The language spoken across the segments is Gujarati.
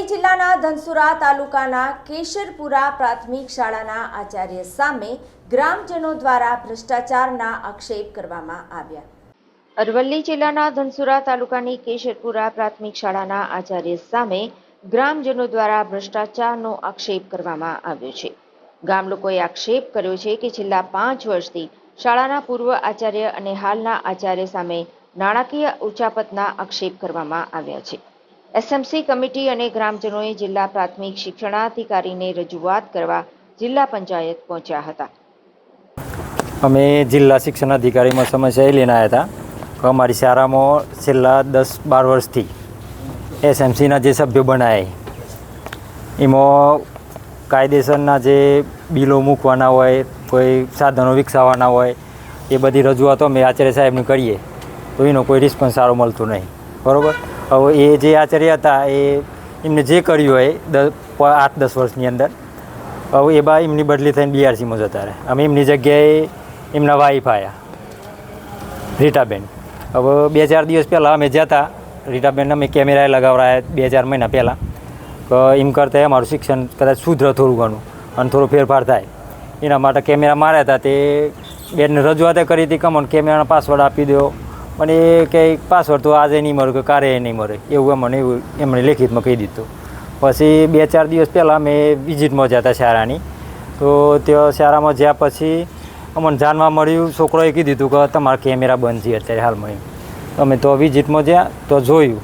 અરવલ્લી જિલ્લાના ધનસુરા તાલુકાના કેશરપુરા પ્રાથમિક શાળાના આચાર્ય સામે ગ્રામજનો દ્વારા ભ્રષ્ટાચારના આક્ષેપ કરવામાં આવ્યા. અરવલ્લી જિલ્લાના ધનસુરા તાલુકાની કેશરપુરા પ્રાથમિક શાળાના આચાર્ય સામે ગ્રામજનો દ્વારા ભ્રષ્ટાચારનો આક્ષેપ કરવામાં આવ્યો છે. ગામ લોકોએ આક્ષેપ કર્યો છે કે છેલ્લા પાંચ વર્ષથી શાળાના પૂર્વ આચાર્ય અને હાલના આચાર્ય સામે નાણાકીય ઉચાપતના આક્ષેપ કરવામાં આવ્યા છે. એસએમસી કમિટી અને ગ્રામજનોએ જિલ્લા પ્રાથમિક શિક્ષણાધિકારીને રજૂઆત કરવા જિલ્લા પંચાયત પહોંચ્યા હતા. અમે જિલ્લા શિક્ષણ અધિકારીમાં સમસ્યા એ લઈને આવ્યા હતા અમારી શાળામાં છેલ્લા દસ બાર વર્ષથી એસએમસીના જે સભ્યો બનાવે એમાં કાયદેસરના જે બિલો મૂકવાના હોય, કોઈ સાધનો વિકસાવવાના હોય, એ બધી રજૂઆતો અમે આચાર્ય સાહેબને કરીએ, તો એનો કોઈ રિસ્પોન્સ સારો મળતો નહીં. બરાબર? હવે એ જે આચાર્ય હતા, એ એમને જે કર્યું હોય દ આઠ, દસ વર્ષની અંદર, હવે એ બા એમની બદલી થઈને બીઆરસીમાં જતા રહે. અમે એમની જગ્યાએ એમના વાઈફ આવ્યા રીટાબેન. હવે બે ચાર દિવસ પહેલાં અમે જતા રીટાબેન અમે કેમેરાએ લગાવડાયા બે ચાર મહિના પહેલાં તો એમ કરતા અમારું શિક્ષણ કદાચ સુધરે થોડું ઘણું, અને થોડો ફેરફાર થાય. એના માટે કેમેરા માર્યા હતા, તે બેનને રજૂઆતે કરી હતી કમોન કેમેરાનો પાસવર્ડ આપી દો. પણ એ કે પાસવર્ડ તો આજે નહીં મળે કે કારે નહીં મળે. એવું એવું એમણે લેખિતમાં કહી દીધું. પછી બે ચાર દિવસ પહેલાં મેં વિઝિટમાં જતા શાળાની. તો ત્યાં શાળામાં જ્યાં પછી અમને જાણવા મળ્યું, છોકરોએ કીધું હતું કે તમારા કેમેરા બંધ છે અત્યારે હાલમાં એમ. અમે તો વિઝિટમાં જ્યાં તો જોયું.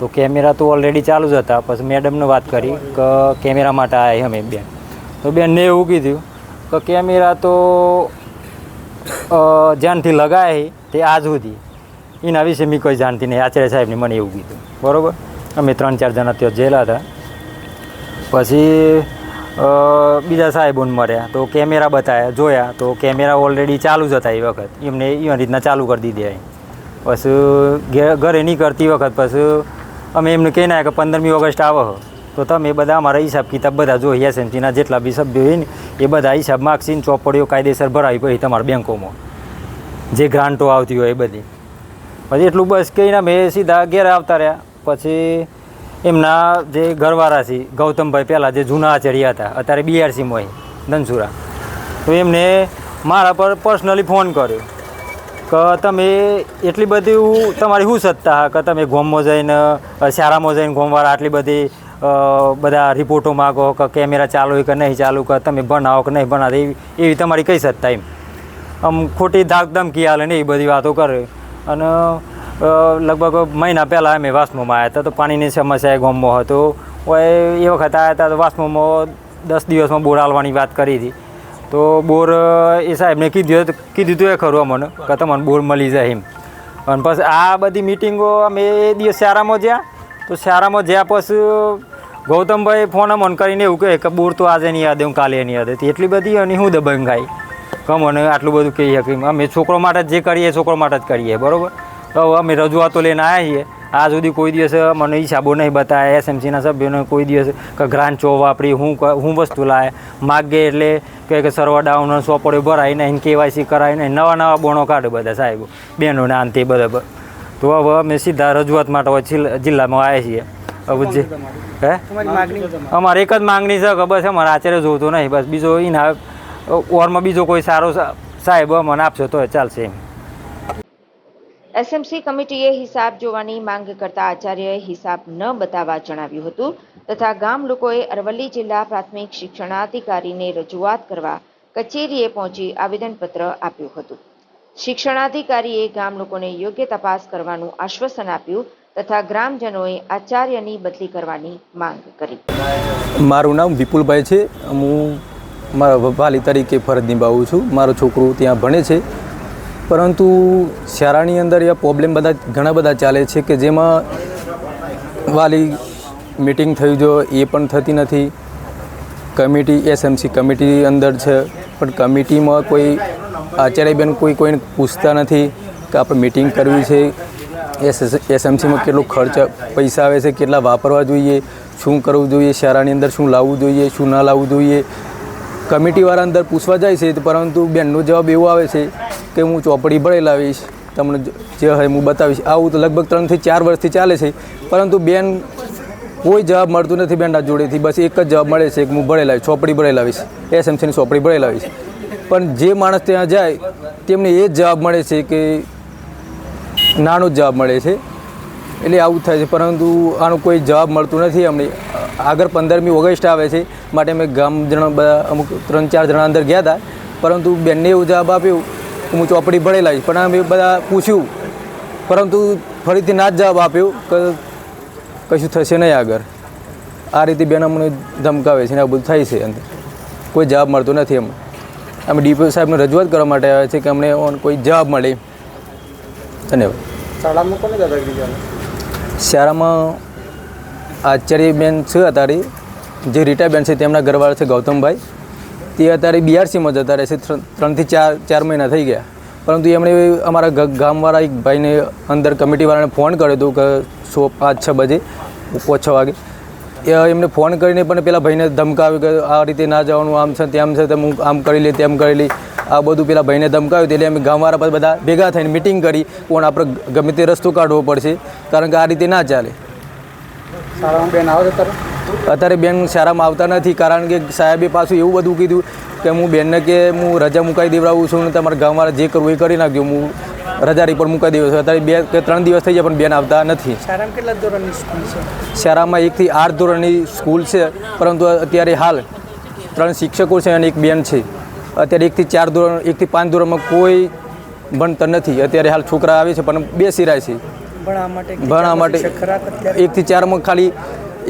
તો કેમેરા તો ઓલરેડી ચાલુ જ હતા. પછી મેડમને વાત કરી કે કેમેરા માટે આવ્યા અમે બેન. તો બેનને એવું કીધું કે કેમેરા તો જ્યાંથી લગાય તે આજ સુધી. એના વિશે મેં કોઈ જાણતી નહીં. આચાર્ય સાહેબને મને એવું કીધું. બરાબર? અમે ત્રણ, ચાર જણા ત્યાં જેલા હતા. પછી બીજા સાહેબોને મળ્યા. તો કેમેરા બતાવ્યા જોયા. તો કેમેરા ઓલરેડી ચાલુ જ હતા એ વખત. એમને એ રીતના ચાલુ કરી દીધી પછી ઘરે નહીં કરતી વખત પછી અમે એમને કહી નાખ્યા કે પંદરમી ઓગસ્ટ આવો તો તમે બધા અમારા હિસાબ કિતાબ બધા જોઈએ એસએમસીના જેટલા બી સભ્યો હોય ને, એ બધા હિસાબ માગશીને ચોપડીઓ કાયદેસર ભરાવી પછી તમારા બેંકોમાં. જે ગ્રાન્ટો આવતી હોય એ બધી. પછી એટલું બસ કહીને અમે સીધા ઘેર આવતા રહ્યા. પછી એમના જે ઘરવાળા છે, ગૌતમભાઈ પહેલાં જે જૂના આચર્યા હતા, અત્યારે બીઆરસીમાં હોય, ધનસુરા. તો એમને મારા પર પર્સનલી ફોન કર્યો કે તમે એટલી બધી તમારી શું સત્તા કે તમે ગોમમાં જઈને શારામાં જઈને ગોમવાળા આટલી બધી બધા રિપોર્ટો માગો કે કેમેરા ચાલુ કે નહીં ચાલુ, કે તમે ભણાવો કે નહીં ભણાવો, એવી તમારી કઈ સત્તા એમ? આમ ખોટી ધાક ધમકી આલે ને એ બધી વાતો કરે. અને લગભગ મહિના પહેલાં અમે વાસ્મોમાં આવ્યા હતા, તો પાણીની સમસ્યા એ ગામમાં હતો. એ વખત આવ્યા હતા તો વાસ્મોમાં દસ દિવસમાં બોર હાલવાની વાત કરી હતી. તો બોર એ સાહેબને કીધું કીધું હતું એ ખરું અમને, કે તમને બોર મળી જાય એમ. અને પછી આ બધી મિટિંગો અમે એ દિવસ શારામાં જ્યાં, તો શારામાં જ્યાં પછી ગૌતમભાઈ ફોન અમને કરીને એવું કહે કે બોર તો આજે નહીં યાદ, હું કાલે નહીં યાદ. હતી એટલી બધી અને હું દબંગ ખાઈ કમ અને આટલું બધું કહી શકીએ. અમે છોકરો માટે જ જે કરીએ છોકરો માટે જ કરીએ બરાબર? તો હવે અમે રજૂઆતો લઈને આવ્યા છીએ. આ સુધી કોઈ દિવસ મને હિસાબો નહીં બતાવે એસએમસીના સભ્યોને કોઈ દિવસ કે ગ્રાન્ટ ચો વાપરી હું હું વસ્તુ લાવે માગે એટલે કે સર્વર ડાઉન સોપડ્યો ભરાય નહીં કેવાયસી કરાય નહીં નવા નવા બોણો કાઢે બધા સાહેબો બહેનોને આન તે બધા તો હવે અમે સીધા રજૂઆત માટે જિલ્લામાં આવ્યા છીએ. હવે જે હે? અમારે એક જ માંગણી છે કે બસ અમારે આચાર્ય જોતો નહીં બસ બીજો એના ઓરમાં બીજો કોઈ સારો સાહેબ મને આપશો તો ચાલશે એમ. એસએમસી કમિટીએ હિસાબ જોવાની માંગ કરતા આચાર્યએ હિસાબ ન બતાવવા જણાવ્યું હતું તથા ગામ લોકોએ અરવલ્લી જિલ્લા પ્રાથમિક શિક્ષણાધિકારીને રજૂઆત કરવા કચેરીએ પહોંચી આવેદનપત્ર આપ્યું હતું. શિક્ષણાધિકારીએ ગામ લોકોને યોગ્ય તપાસ કરવાનું આશ્વાસન આપ્યું તથા ગ્રામજનોએ આચાર્યની બદલી કરવાની માંગ કરી. મારું નામ વિપુલભાઈ છે. હું મારા વાલી તરીકે ફરજ નિભાવું છું. મારો છોકરો ત્યાં ભણે છે. પરંતુ શાળાની અંદર એ પ્રોબ્લેમ બધા ઘણા બધા ચાલે છે કે જેમાં વાલી મિટિંગ થઈ જો, એ પણ થતી નથી. કમિટી એસએમસી કમિટી અંદર છે. પણ કમિટીમાં કોઈ આચાર્યબેન કોઈ કોઈને પૂછતા નથી કે આપણે મિટિંગ કરવી છે. એસ એસએમસીમાં કેટલો ખર્ચ પૈસા આવે છે, કેટલા વાપરવા જોઈએ, શું કરવું જોઈએ શાળાની અંદર શું લાવવું જોઈએ, શું ના લાવવું જોઈએ. કમિટીવાળા અંદર પૂછવા જાય છે, પરંતુ બેનનો જવાબ એવો આવે છે કે હું ચોપડી ભરાઈ લાવીશ, તમને જે હોય હું બતાવીશ. આવું તો લગભગ ત્રણથી ચાર વર્ષથી ચાલે છે, પરંતુ બેન કોઈ જવાબ મળતું નથી બેનના જોડેથી. બસ એક જ જવાબ મળે છે કે હું ભળે આવીશ ચોપડી ભણેલા લાવીશ. એસએમસીની ચોપડી ભણેલા લાવીશ. પણ જે માણસ ત્યાં જાય, તેમને એ જ જવાબ મળે છે કે નાનો જ જવાબ મળે છે. એટલે આવું થાય છે, પરંતુ આનો કોઈ જવાબ મળતું નથી અમને. આગળ પંદરમી ઓગસ્ટ આવે છે માટે અમે ગામ જણા બધા અમુક ત્રણ ચાર જણા અંદર ગયા હતા. પરંતુ બેનને એવું જવાબ આપ્યું કે હું ચોપડી ભણેલા છું પણ અમે બધા પૂછ્યું. પરંતુ ફરીથી ના જ જવાબ આપ્યો કે કશું થશે નહીં આગળ. આ રીતે બેન અમને ધમકાવે છે ને આ બધું થાય છે અંદર. કોઈ જવાબ મળતો નથી અમને અમે ડીપીઓ સાહેબને રજૂઆત કરવા માટે આવ્યા છે કે અમને કોઈ જવાબ મળે. ધન્યવાદ. શાળામાં કોને દાદાગીરી શાળામાં આચાર્યબેન છે અત્યારે. જે રિટાયર બેન છે તેમના ઘરવાળા છે ગૌતમભાઈ. તે અત્યારે બીઆરસીમાં જતા રહે છે. ત્રણથી ચાર ચાર મહિના થઈ ગયા. પરંતુ એમણે અમારા ગામવાળા એક ભાઈને અંદર કમિટીવાળાને ફોન કર્યો હતો કે સો, પાંચ, છ બજે પાંચ છ વાગે. એમને ફોન કરીને પણ પેલા ભાઈને ધમકાવ્યું કે આ રીતે ના જવાનું, આમ છે, તેમ છે, તેમ હું આમ કરી લે, તેમ કરી લે. આ બધું પેલા ભાઈને ધમકાવ્યું એટલે અમે ગામવાળા બધા ભેગા થઈને મિટિંગ કરી. પણ આપણે ગમે તે રસ્તો કાઢવો પડશે. કારણ કે આ રીતે ના ચાલે. શાળામાં બેન આવે છે તારે? અત્યારે બેન શાળામાં આવતા નથી કારણ કે સાહેબે પાછું એવું બધું કીધું કે હું બેનને કે હું રજા મુકાઈ દેવડાવું છું ને તમારા ગામવાળા જે કરવું એ કરી નાખજો હું રજા રિપોર્ટ મુકાઈ દેવો છું. અત્યારે બે કે ત્રણ દિવસ થઈ જાય પણ બેન આવતા નથી. શાળામાં કેટલા ધોરણની સ્કૂલ છે? શાળામાં એકથી આઠ ધોરણની સ્કૂલ છે પરંતુ અત્યારે હાલ ત્રણ શિક્ષકો છે અને એક બેન છે. અત્યારે એકથી ચાર ધોરણ એકથી પાંચ ધોરણમાં કોઈ ભણતર નથી. અત્યારે હાલ છોકરા આવે છે પણ બેસી રહ્યા છે. ભણવા માટે એકથી ચારમાં ખાલી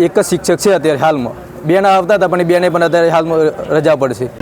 એક જ શિક્ષક છે અત્યારે હાલમાં. બેના આવતા હતા પણ બેને પણ અત્યારે હાલમાં રજા પડશે.